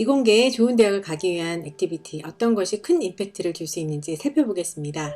이공계에 좋은 대학을 가기 위한 액티비티 어떤 것이 큰 임팩트를 줄 수 있는지 살펴보겠습니다.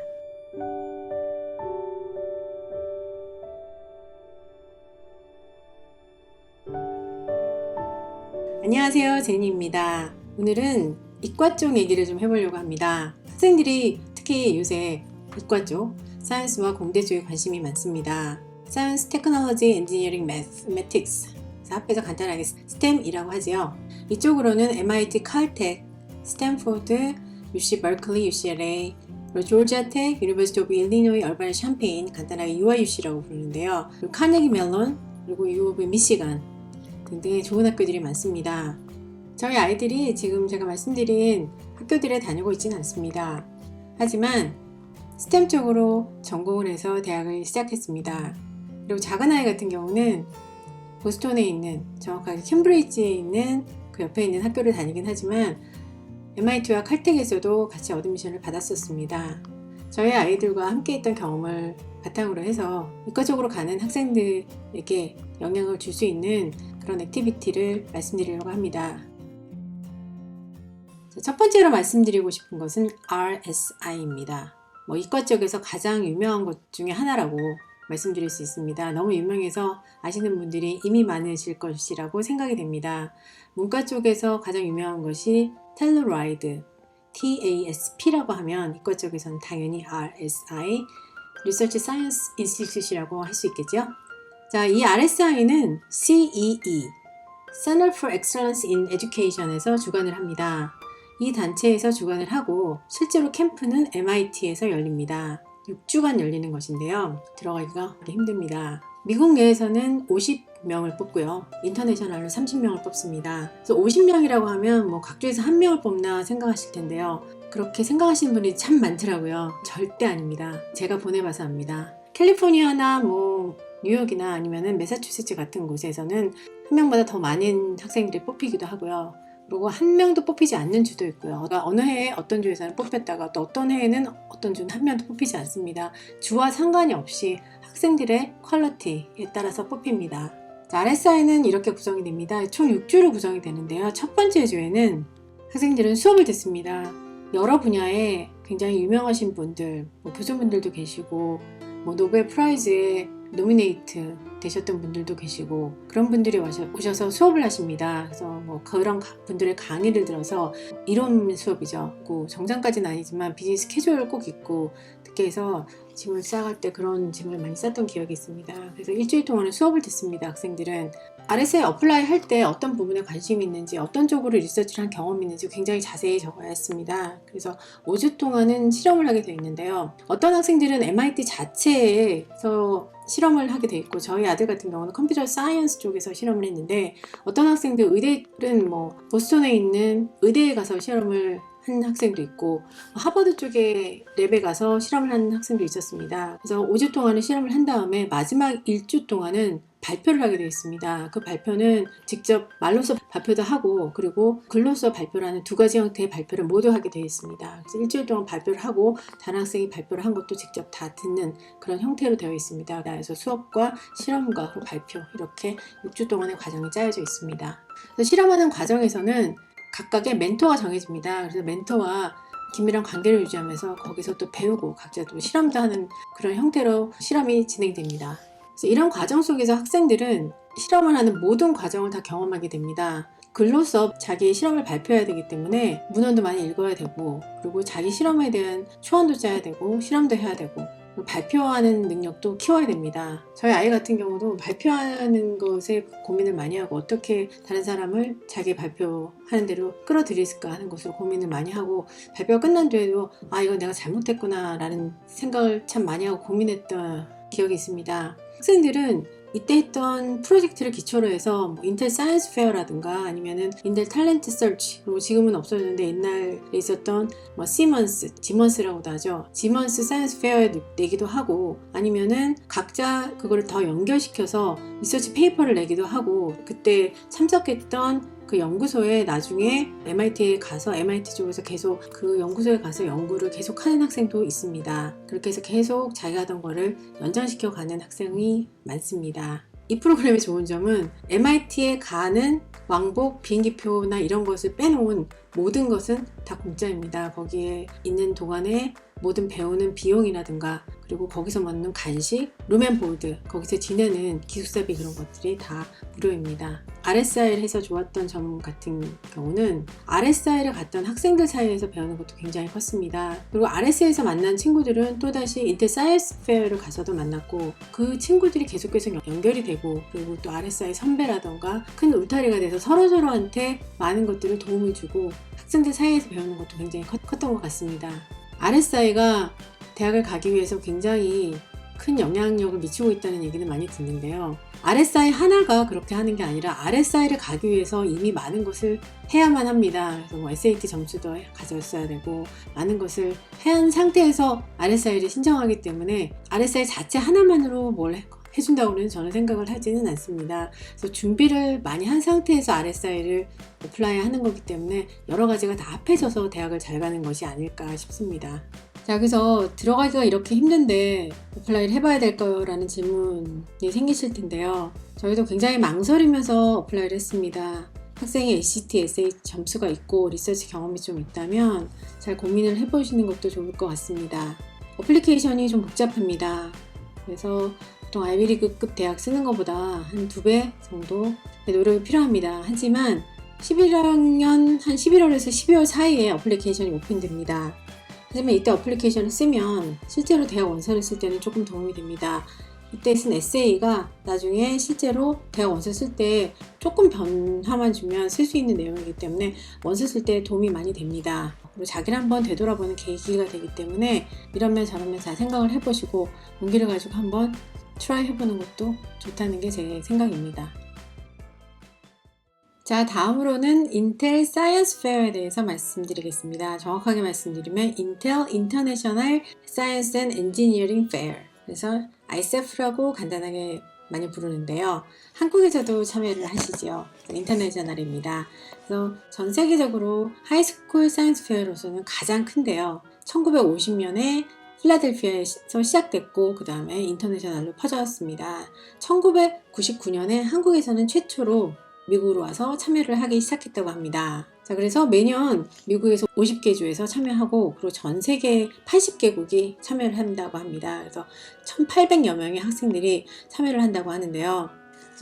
안녕하세요 제니입니다. 오늘은 이과 쪽 얘기를 좀 해보려고 합니다. 학생들이 특히 요새 이과 쪽 사이언스와 공대 쪽에 관심이 많습니다. 사이언스, 테크놀로지, 엔지니어링, 매스매틱스 합해서 간단하게 STEM이라고 하지요. 이쪽으로는 MIT, 칼텍, 스탠포드, UC 버클리, UCLA, 그리고 조지아 텍, 유니버시티 오브 일리노이, 얼바나 샴페인, 간단하게 UIUC라고 부르는데요. 그리고 카네기 멜론, 그리고 U 오브 미시간 등등의 좋은 학교들이 많습니다. 저희 아이들이 지금 제가 말씀드린 학교들에 다니고 있지는 않습니다. 하지만 스템 쪽으로 전공을 해서 대학을 시작했습니다. 그리고 작은 아이 같은 경우는 보스턴에 있는 정확하게 캠브리지에 있는 그 옆에 있는 학교를 다니긴 하지만 MIT와 칼텍에서도 같이 어드미션을 받았었습니다. 저희 아이들과 함께 했던 경험을 바탕으로 해서 이과적으로 가는 학생들에게 영향을 줄 수 있는 그런 액티비티를 말씀드리려고 합니다. 첫 번째로 말씀드리고 싶은 것은 RSI입니다. 뭐 이과 쪽에서 가장 유명한 것 중에 하나라고 말씀드릴 수 있습니다. 너무 유명해서 아시는 분들이 이미 많으실 것이라고 생각이 됩니다. 문과 쪽에서 가장 유명한 것이 텔루라이드, TASP라고 하면 이과 쪽에서는 당연히 RSI, Research Science Institute이라고 할 수 있겠죠. 자, 이 RSI는 CEE, Center for Excellence in Education에서 주관을 합니다. 이 단체에서 주관을 하고 실제로 캠프는 MIT에서 열립니다. 6주간 열리는 것인데요. 들어가기가 힘듭니다. 미국 내에서는 50명을 뽑고요. 인터내셔널로 30명을 뽑습니다. 그래서 50명이라고 하면 뭐 각주에서 한 명을 뽑나 생각하실 텐데요. 그렇게 생각하시는 분이 참 많더라고요. 절대 아닙니다. 제가 보내봐서 압니다. 캘리포니아나 뭐 뉴욕이나 아니면은 메사추세츠 같은 곳에서는 한 명보다 더 많은 학생들이 뽑히기도 하고요. 그리고 한 명도 뽑히지 않는 주도 있고요. 어느 해에 어떤 주에서는 뽑혔다가 또 어떤 해에는 어떤 주는 한 명도 뽑히지 않습니다. 주와 상관이 없이 학생들의 퀄리티에 따라서 뽑힙니다. 자, RSI는 이렇게 구성이 됩니다. 총 6주로 구성이 되는데요. 첫 번째 주에는 학생들은 수업을 듣습니다. 여러 분야에 굉장히 유명하신 분들, 뭐 교수분들도 계시고, 뭐 노벨 프라이즈에 노미네이트 되셨던 분들도 계시고 그런 분들이 오셔서 수업을 하십니다. 그래서 뭐 그런 분들의 강의를 들어서 이론 수업이죠. 정장까지는 아니지만 비즈니스 캐주얼을 꼭 입고 듣게 해서 짐을 싸갈 때 그런 짐을 많이 쌌던 기억이 있습니다. 그래서 일주일 동안은 수업을 듣습니다. 학생들은 RS에 어플라이 할 때 어떤 부분에 관심이 있는지 어떤 쪽으로 리서치를 한 경험이 있는지 굉장히 자세히 적어야 했습니다. 그래서 5주 동안은 실험을 하게 되어 있는데요. 어떤 학생들은 MIT 자체에서 실험을 하게 돼 있고 저희 아들 같은 경우는 컴퓨터 사이언스 쪽에서 실험을 했는데 어떤 학생들 의대는 뭐 보스턴에 있는 의대에 가서 실험을 한 학생도 있고 하버드 쪽에 랩에 가서 실험을 한 학생도 있었습니다. 그래서 5주 동안은 실험을 한 다음에 마지막 1주 동안은 발표를 하게 되어 있습니다. 그 발표는 직접 말로서 발표도 하고 그리고 글로서 발표를 하는 두 가지 형태의 발표를 모두 하게 되어 있습니다. 그래서 일주일 동안 발표를 하고 다른 학생이 발표를 한 것도 직접 다 듣는 그런 형태로 되어 있습니다. 그래서 수업과 실험과 발표 이렇게 6주 동안의 과정이 짜여져 있습니다. 그래서 실험하는 과정에서는 각각의 멘토가 정해집니다. 그래서 멘토와 긴밀한 관계를 유지하면서 거기서 또 배우고 각자 또 실험도 하는 그런 형태로 실험이 진행됩니다. 그래서 이런 과정 속에서 학생들은 실험을 하는 모든 과정을 다 경험하게 됩니다. 글로서 자기의 실험을 발표해야 되기 때문에 문헌도 많이 읽어야 되고 그리고 자기 실험에 대한 초안도 짜야 되고 실험도 해야 되고 발표하는 능력도 키워야 됩니다. 저희 아이 같은 경우도 발표하는 것에 고민을 많이 하고 어떻게 다른 사람을 자기 발표하는 대로 끌어들일까 하는 것으로 고민을 많이 하고 발표가 끝난 뒤에도 아 이건 내가 잘못했구나 라는 생각을 참 많이 하고 고민했던 기억이 있습니다. 학생들은 이때 했던 프로젝트를 기초로 해서 뭐 인텔 사이언스 페어라든가 아니면은 인텔 탤런트 서치 그리고 지금은 없어졌는데 옛날에 있었던 뭐 시먼스, 지먼스라고도 하죠. 지먼스 사이언스 페어에 내기도 하고 아니면은 각자 그거를 더 연결시켜서 리서치 페이퍼를 내기도 하고 그때 참석했던 그 연구소에 나중에 MIT에 가서 MIT 쪽에서 계속 그 연구소에 가서 연구를 계속 하는 학생도 있습니다. 그렇게 해서 계속 자기가 하던 거를 연장시켜 가는 학생이 많습니다. 이 프로그램의 좋은 점은 MIT에 가는 왕복 비행기표나 이런 것을 빼놓은 모든 것은 다 공짜입니다. 거기에 있는 동안에 모든 배우는 비용이라든가 그리고 거기서 먹는 간식, 룸앤보드, 거기서 지내는 기숙사비 그런 것들이 다 무료입니다. RSI를 해서 좋았던 점 같은 경우는 RSI를 갔던 학생들 사이에서 배우는 것도 굉장히 컸습니다. 그리고 RSI에서 만난 친구들은 또다시 인텔 사이언스 페어를 가서도 만났고 그 친구들이 계속해서 연결이 되고 그리고 또 RSI 선배라던가 큰 울타리가 돼서 서로서로한테 많은 것들을 도움을 주고 학생들 사이에서 배우는 것도 굉장히 컸, 컸던 것 같습니다. RSI가 대학을 가기 위해서 굉장히 큰 영향력을 미치고 있다는 얘기는 많이 듣는데요. RSI 하나가 그렇게 하는 게 아니라 RSI를 가기 위해서 이미 많은 것을 해야만 합니다. 그래서 뭐 SAT 점수도 가졌어야 되고 많은 것을 해한 상태에서 RSI를 신청하기 때문에 RSI 자체 하나만으로 뭘 해- 해준다고는 저는 생각을 하지는 않습니다. 그래서 준비를 많이 한 상태에서 RSI를 어플라이 하는 거기 때문에 여러 가지가 다 합해져서 대학을 잘 가는 것이 아닐까 싶습니다. 자, 그래서 들어가기가 이렇게 힘든데 어플라이를 해봐야 될까요라는 질문이 생기실 텐데요. 저희도 굉장히 망설이면서 어플라이를 했습니다. 학생이 ACT, SAT 점수가 있고 리서치 경험이 좀 있다면 잘 고민을 해보시는 것도 좋을 것 같습니다. 어플리케이션이 좀 복잡합니다. 그래서 보통 아이비리그급 대학 쓰는 것보다 한 두 배 정도 노력이 필요합니다. 하지만 11학년 한 11월에서 12월 사이에 어플리케이션이 오픈됩니다. 하지만 이때 어플리케이션을 쓰면 실제로 대학 원서를 쓸 때는 조금 도움이 됩니다. 이때 쓴 에세이가 나중에 실제로 대학 원서 쓸 때 조금 변화만 주면 쓸 수 있는 내용이기 때문에 원서 쓸 때 도움이 많이 됩니다. 그리고 자기를 한번 되돌아보는 계기가 되기 때문에 이런 면 저런 면잘 생각을 해보시고 용기를 가지고 한번 트라이 해보는 것도 좋다는 게 제 생각입니다. 자, 다음으로는 인텔 사이언스 페어에 대해서 말씀드리겠습니다. 정확하게 말씀드리면 인텔 인터내셔널 사이언스 앤 엔지니어링 페어. 그래서 ICF라고 간단하게 많이 부르는데요. 한국에서도 참여를 하시죠. 인터내셔널입니다. 그래서 전 세계적으로 하이스쿨 사이언스 페어로서는 가장 큰데요. 1950년에 필라델피아에서 시작됐고 그 다음에 인터내셔널로 퍼졌습니다. 1999년에 한국에서는 최초로 미국으로 와서 참여를 하기 시작했다고 합니다. 자, 그래서 매년 미국에서 50개 주에서 참여하고 그리고 전 세계 80개국이 참여를 한다고 합니다. 그래서 1,800여 명의 학생들이 참여를 한다고 하는데요.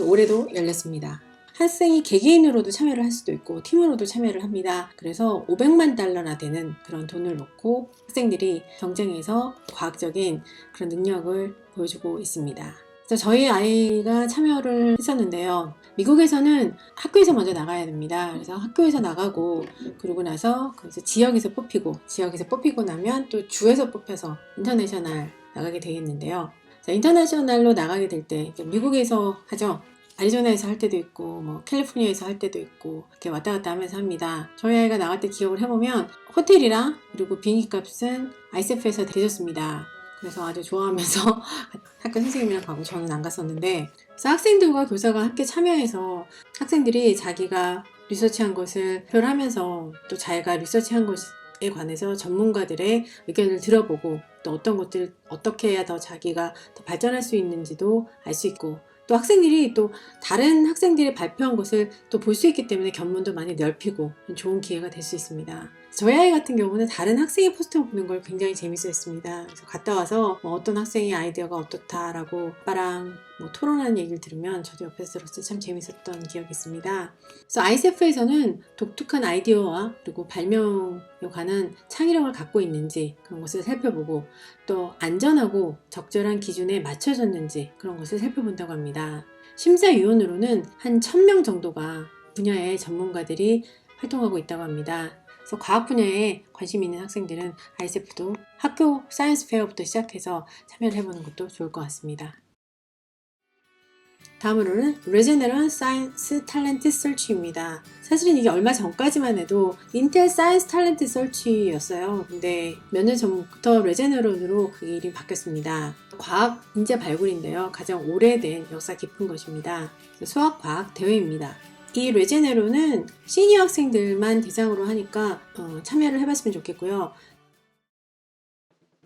올해도 열렸습니다. 학생이 개개인으로도 참여를 할 수도 있고 팀으로도 참여를 합니다. 그래서 500만 달러나 되는 그런 돈을 놓고 학생들이 경쟁에서 과학적인 그런 능력을 보여주고 있습니다. 그래서 저희 아이가 참여를 했었는데요. 미국에서는 학교에서 먼저 나가야 됩니다. 그래서 학교에서 나가고 그러고 나서 거기서 지역에서 뽑히고 지역에서 뽑히고 나면 또 주에서 뽑혀서 인터내셔널 나가게 되겠는데요. 자, 인터내셔널로 나가게 될 때 미국에서 하죠. 아리조나에서 할 때도 있고 뭐 캘리포니아에서 할 때도 있고 이렇게 왔다 갔다 하면서 합니다. 저희 아이가 나갈 때 기억을 해보면 호텔이랑 그리고 비행기 값은 ISF에서 대줬습니다. 그래서 아주 좋아하면서 학교 선생님이랑 가고 저는 안 갔었는데 그래서 학생들과 교사가 함께 참여해서 학생들이 자기가 리서치한 것을 표현하면서 또 자기가 리서치한 것에 관해서 전문가들의 의견을 들어보고 또 어떤 것들 어떻게 해야 더 자기가 더 발전할 수 있는지도 알 수 있고 또 학생들이 또 다른 학생들이 발표한 것을 또 볼 수 있기 때문에 견문도 많이 넓히고 좋은 기회가 될 수 있습니다. 저희 아이 같은 경우는 다른 학생의 포스터 보는 걸 굉장히 재밌어 했습니다. 그래서 갔다 와서 뭐 어떤 학생의 아이디어가 어떻다라고 아빠랑 뭐 토론하는 얘기를 들으면 저도 옆에서 들었을 때 참 재밌었던 기억이 있습니다. 그래서 ISF에서는 독특한 아이디어와 그리고 발명에 관한 창의력을 갖고 있는지 그런 것을 살펴보고 또 안전하고 적절한 기준에 맞춰졌는지 그런 것을 살펴본다고 합니다. 심사위원으로는 한 1000명 정도가 분야의 전문가들이 활동하고 있다고 합니다. 그래서 과학 분야에 관심 있는 학생들은 ISF도 학교 사이언스 페어부터 시작해서 참여를 해보는 것도 좋을 것 같습니다. 다음으로는 Regeneron Science Talent Search입니다. 사실은 이게 얼마 전까지만 해도 인텔 사이언스 탤런트 설치였어요. 근데 몇 년 전부터 레제네론으로 그 이름이 바뀌었습니다. 과학 인재 발굴인데요. 가장 오래된 역사 깊은 것입니다. 수학 과학 대회입니다. 이 레제네로는 시니어 학생들만 대상으로 하니까 어, 참여를 해봤으면 좋겠고요.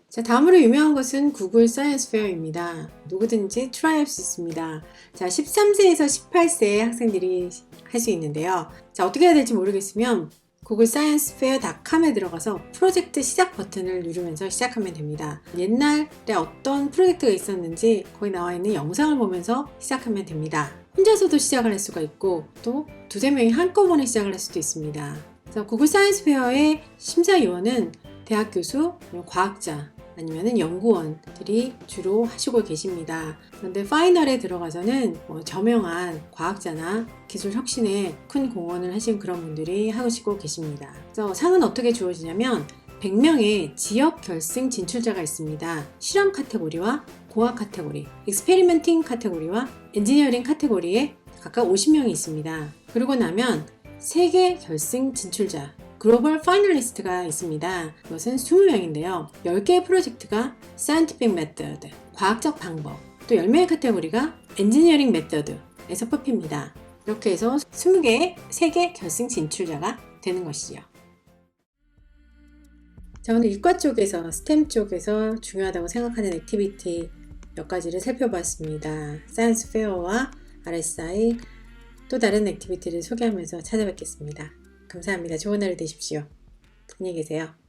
자, 다음으로 유명한 것은 구글 사이언스 페어입니다. 누구든지 트라이할 수 있습니다. 자, 13세에서 18세 학생들이 할 수 있는데요. 자, 어떻게 해야 될지 모르겠으면 구글 사이언스 페어닷컴에 들어가서 프로젝트 시작 버튼을 누르면서 시작하면 됩니다. 옛날에 어떤 프로젝트가 있었는지 거기 나와 있는 영상을 보면서 시작하면 됩니다. 혼자서도 시작을 할 수가 있고 또 두세 명이 한꺼번에 시작을 할 수도 있습니다. 그래서 구글 사이언스 페어의 심사위원은 대학 교수, 과학자, 아니면 연구원들이 주로 하시고 계십니다. 그런데 파이널에 들어가서는 뭐 저명한 과학자나 기술 혁신에 큰 공헌을 하신 그런 분들이 하시고 계십니다. 그래서 상은 어떻게 주어지냐면 100명의 지역 결승 진출자가 있습니다. 실험 카테고리와 고학 카테고리, 익스페리멘팅 카테고리와 엔지니어링 카테고리에 각각 50명이 있습니다. 그러고 나면 세계 결승 진출자, 글로벌 파이널리스트가 있습니다. 이것은 20명인데요. 10개의 프로젝트가 Scientific Method, 과학적 방법, 또 10명의 카테고리가 Engineering Method에서 뽑힙니다. 이렇게 해서 20개의 세계 결승 진출자가 되는 것이죠. 자, 오늘 이과 쪽에서, 스템 쪽에서 중요하다고 생각하는 액티비티 몇 가지를 살펴봤습니다. 사이언스 페어와 RSI, 또 다른 액티비티를 소개하면서 찾아뵙겠습니다. 감사합니다. 좋은 하루 되십시오. 안녕히 계세요.